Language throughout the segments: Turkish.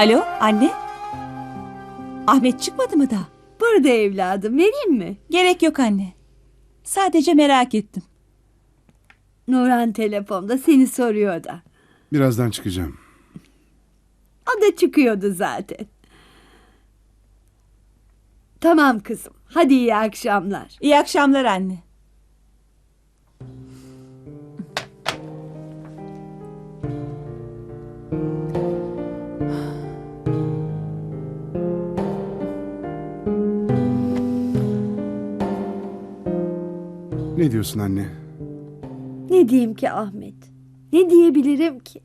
Alo anne? Ahmet çıkmadı mı daha? Burada evladım vereyim mi? Gerek yok anne. Sadece merak ettim. Nurhan telefonda seni soruyor da. Birazdan çıkacağım. O da çıkıyordu zaten. Tamam kızım. Hadi iyi akşamlar. İyi akşamlar anne. Ne diyorsun anne? Ne diyeyim ki Ahmet? Ne diyebilirim ki?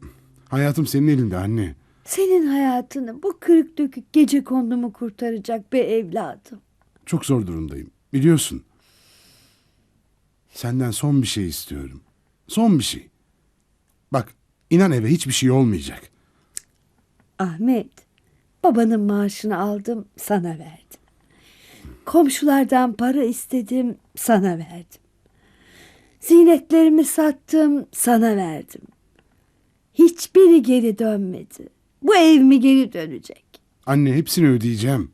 Hayatım senin elinde anne. Senin hayatını bu kırık dökük gece kondumu kurtaracak be evladım. Çok zor durumdayım. Biliyorsun. Senden son bir şey istiyorum. Son bir şey. Bak inan eve hiçbir şey olmayacak. Ahmet, babanın maaşını aldım, sana verdim. Komşulardan para istedim, sana verdim. Zinetlerimi sattım, sana verdim. Hiçbiri geri dönmedi. Bu ev mi geri dönecek? Anne hepsini ödeyeceğim.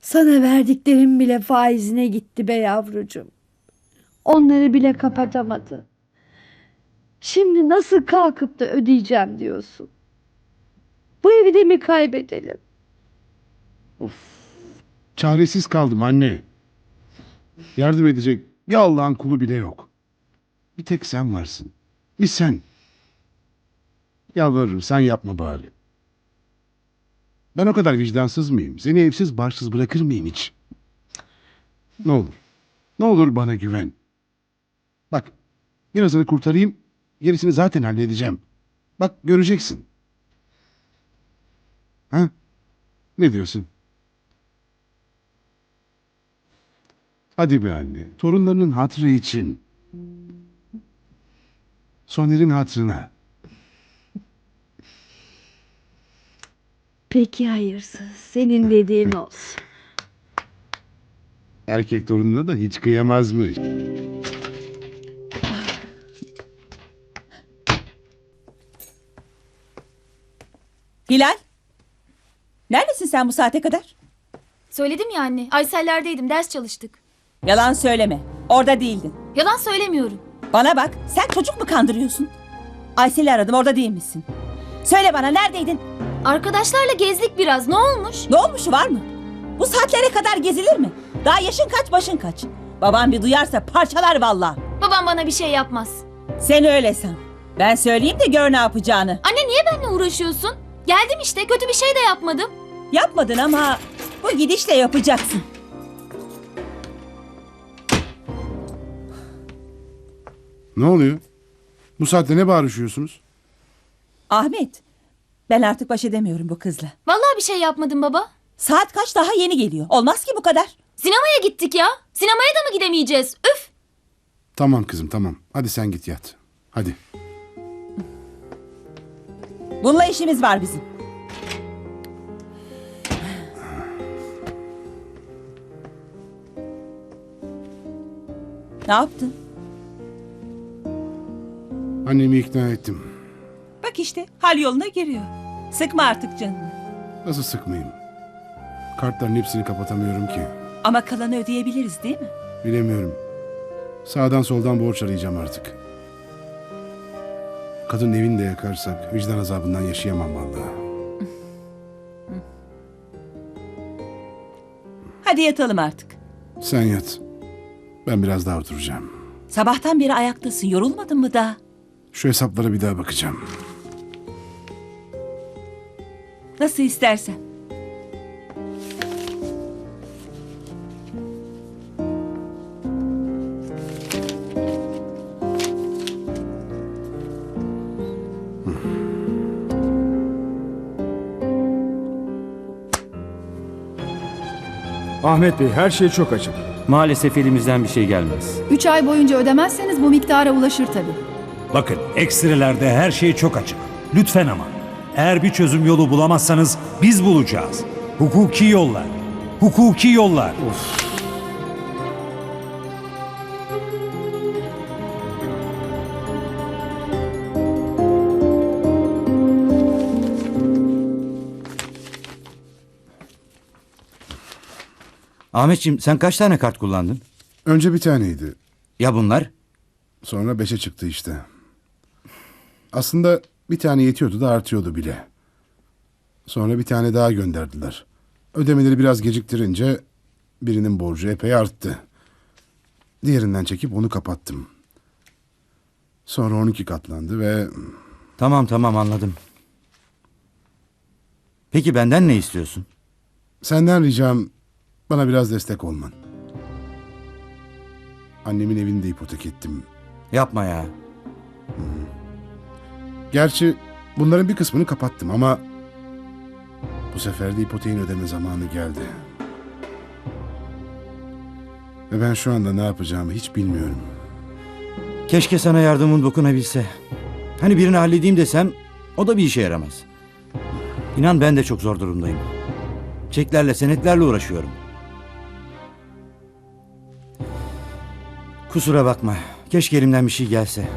Sana verdiklerim bile faizine gitti be yavrucuğum. Onları bile kapatamadı. Şimdi nasıl kalkıp da ödeyeceğim diyorsun? Bu evi de mi kaybedelim? Çaresiz kaldım anne. Yardım edecek bir Allah'ın kulu bile yok. Bir tek sen varsın. Bir sen. Yalvarırım sen yapma bari. Ben o kadar vicdansız mıyım? Seni evsiz barksız bırakır mıyım hiç? Ne olur. Ne olur bana güven. Bak birazını kurtarayım. Gerisini zaten halledeceğim. Bak göreceksin. Ha? Ne diyorsun? Hadi be anne. Torunlarının hatırı için. Soner'in hatırına. Peki hayırsız. Senin dediğin olsun. Erkek torununa da hiç kıyamazmış. Hilal. Neredesin sen bu saate kadar? Söyledim ya anne. Aysel'lerdeydim. Ders çalıştık. Yalan söyleme. Orada değildin. Yalan söylemiyorum. Bana bak sen çocuk mu kandırıyorsun? Aysel'i aradım orada değil misin? Söyle bana neredeydin? Arkadaşlarla gezdik biraz. Ne olmuş? Ne olmuş var mı? Bu saatlere kadar gezilir mi? Daha yaşın kaç başın kaç? Babam bir duyarsa parçalar valla. Babam bana bir şey yapmaz. Sen öyle san. Ben söyleyeyim de gör ne yapacağını. Anne niye benimle uğraşıyorsun? Geldim işte. Kötü bir şey de yapmadım. Yapmadın ama bu gidişle yapacaksın. Ne oluyor? Bu saatte ne bağırışıyorsunuz? Ahmet, ben artık baş edemiyorum bu kızla. Vallahi bir şey yapmadım baba. Saat kaç daha yeni geliyor. Olmaz ki bu kadar. Sinemaya gittik ya. Sinemaya da mı gidemeyeceğiz? Üf! Tamam kızım tamam. Hadi sen git yat. Hadi. Bununla işimiz var bizim. Ne yaptın? Annemi ikna ettim. Bak işte hal yoluna giriyor. Sıkma artık canını. Nasıl sıkmayayım? Kartların hepsini kapatamıyorum ki. Ama kalanı ödeyebiliriz değil mi? Bilemiyorum. Sağdan soldan borç arayacağım artık. Kadın evini de yakarsak vicdan azabından yaşayamam vallahi. Hadi yatalım artık. Sen yat. Ben biraz daha oturacağım. Sabahtan beri ayaktasın. Yorulmadın mı daha? Şu hesaplara bir daha bakacağım. Nasıl istersen. Ahmet Bey her şey çok açık. Maalesef elimizden bir şey gelmez. 3 ay boyunca ödemezseniz bu miktara ulaşır tabii. Bakın ekstrelerde her şey çok açık. Lütfen ama. Eğer bir çözüm yolu bulamazsanız biz bulacağız. Hukuki yollar. Hukuki yollar. Of. Ahmetciğim sen kaç tane kart kullandın? Önce bir taneydi. Ya bunlar? Sonra beşe çıktı işte. Aslında bir tane yetiyordu da artıyordu bile. Sonra bir tane daha gönderdiler. Ödemeleri biraz geciktirince birinin borcu epey arttı. Diğerinden çekip onu kapattım. Sonra 12 katlandı ve Tamam tamam anladım. Peki benden ne istiyorsun? senden ricam bana biraz destek olman. Annemin evini de ipotek ettim. Yapma ya. Gerçi bunların bir kısmını kapattım ama bu sefer de ipoteğin ödeme zamanı geldi. Ve ben şu anda ne yapacağımı hiç bilmiyorum. Keşke sana yardımın dokunabilse. Hani birini halledeyim desem o da bir işe yaramaz. İnan ben de çok zor durumdayım. Çeklerle senetlerle uğraşıyorum. Kusura bakma. Keşke elimden bir şey gelse.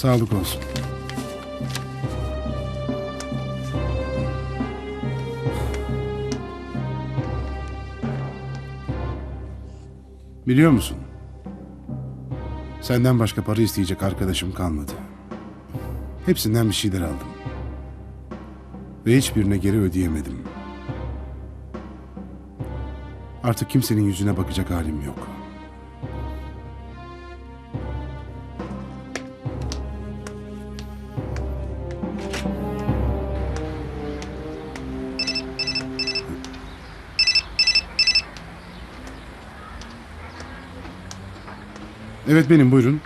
Sağlık olsun. Biliyor musun? Senden başka para isteyecek arkadaşım kalmadı. Hepsinden bir şeyler aldım. Ve hiçbirine geri ödeyemedim. Artık kimsenin yüzüne bakacak halim yok. Evet benim buyurun.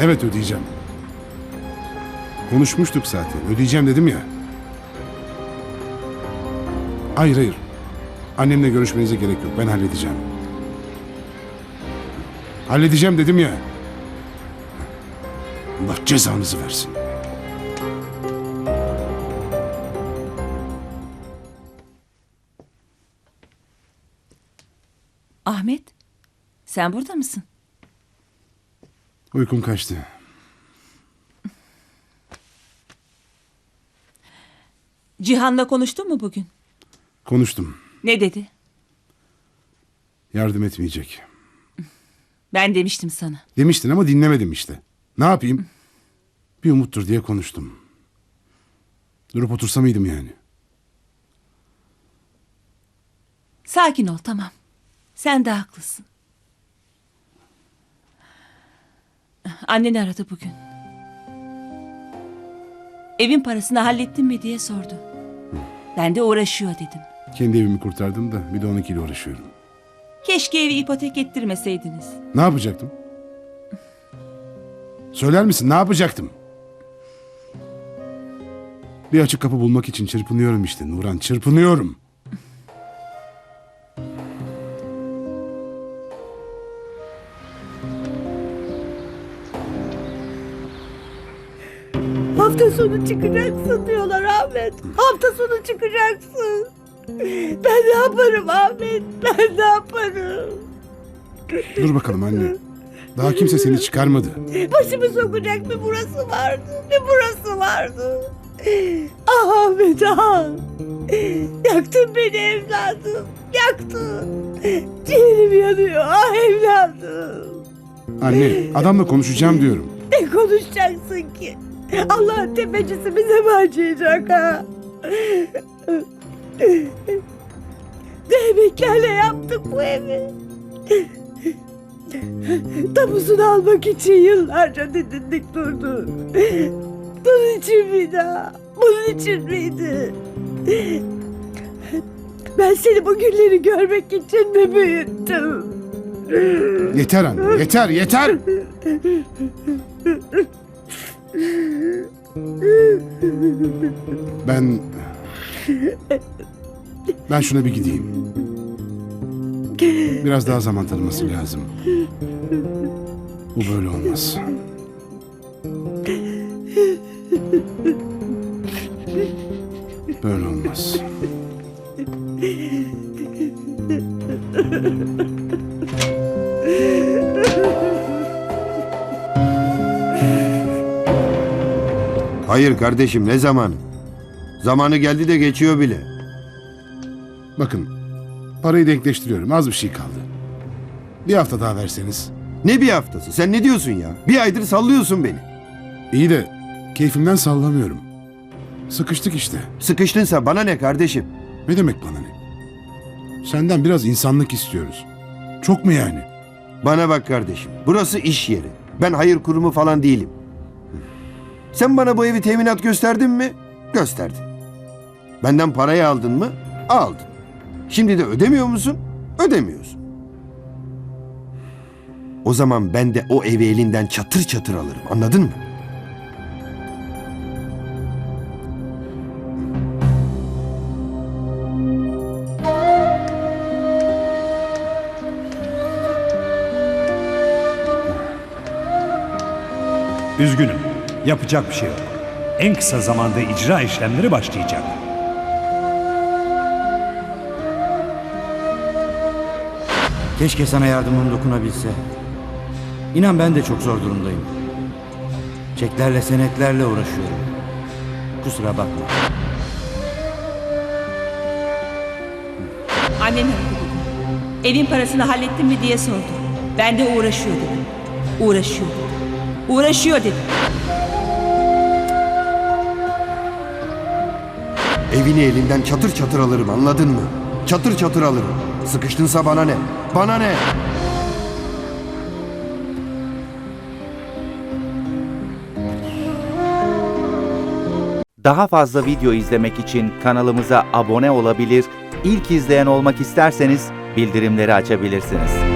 Evet ödeyeceğim. Konuşmuştuk zaten. Ödeyeceğim dedim ya. Hayır hayır. Annemle görüşmenize gerek yok. Ben halledeceğim. Halledeceğim dedim ya. Allah cezanızı versin. Ahmet, sen burada mısın? Uykum kaçtı. Cihan'la konuştun mu bugün? Konuştum. Ne dedi? Yardım etmeyecek. Ben demiştim sana. Demiştin ama dinlemedim işte. Ne yapayım? Bir umuttur diye konuştum. Durup otursa mıydım yani? Sakin ol tamam. Sen de haklısın. Annen aradı bugün. Evin parasını hallettin mi diye sordu. Ben de uğraşıyor dedim. Kendi evimi kurtardım da bir de onunkiyle uğraşıyorum. Keşke evi ipotek ettirmeseydiniz. Ne yapacaktım? Söyler misin ne yapacaktım? Bir açık kapı bulmak için çırpınıyorum işte Nuran çırpınıyorum. Sonu çıkacaksın diyorlar Ahmet. Hafta sonu çıkacaksın. Ben ne yaparım Ahmet? Ben ne yaparım? Dur bakalım anne. Daha kimse seni çıkarmadı. Başımı sokacak bir burası vardı. Bir burası vardı. Ah Ahmet ah. Yaktın beni evladım. Yaktın. Ciğerim yanıyor. Ah evladım. Anne adamla konuşacağım diyorum. Ne konuşacaksın ki? Allah'ın tepecisi bize mi acıyacak ha? Ne emeklerle yaptık bu evi? Tamusunu almak için yıllarca didindik durduk. Bunun için miydi ha? Bunun için miydi? Ben seni bu günleri görmek için mi büyüttüm? Yeter anne yeter yeter. Ben... Ben şuna bir gideyim. Biraz daha zaman tanıması lazım. Bu böyle olmaz. Hayır kardeşim ne zaman? Zamanı geldi de geçiyor bile. Bakın parayı denkleştiriyorum az bir şey kaldı. Bir hafta daha verseniz. Ne bir haftası? Sen ne diyorsun ya? Bir aydır sallıyorsun beni. İyi de keyfimden sallamıyorum. Sıkıştık işte. Sıkıştınsa bana ne kardeşim? Ne demek bana ne? Senden biraz insanlık istiyoruz. Çok mu yani? Bana bak kardeşim. Burası iş yeri. Ben hayır kurumu falan değilim. Sen bana bu evi teminat gösterdin mi? Gösterdin. Benden parayı aldın mı? Aldın. Şimdi de ödemiyor musun? Ödemiyorsun. O zaman ben de o evi elinden çatır çatır alırım. Anladın mı? Üzgünüm. Yapacak bir şey yok. En kısa zamanda icra işlemleri başlayacak. Keşke sana yardımım dokunabilse. İnan ben de çok zor durumdayım. Çeklerle senetlerle uğraşıyorum. Kusura bakma. Annen aradı bugün. Evin parasını hallettin mi diye sordu. Ben de uğraşıyor dedim. Uğraşıyor dedim. Uğraşıyor dedim. Evini elinden çatır çatır alırım. Anladın mı? Çatır çatır alırım. Sıkıştınsa bana ne? Bana ne? Daha fazla video izlemek için kanalımıza abone olabilir, ilk izleyen olmak isterseniz bildirimleri açabilirsiniz.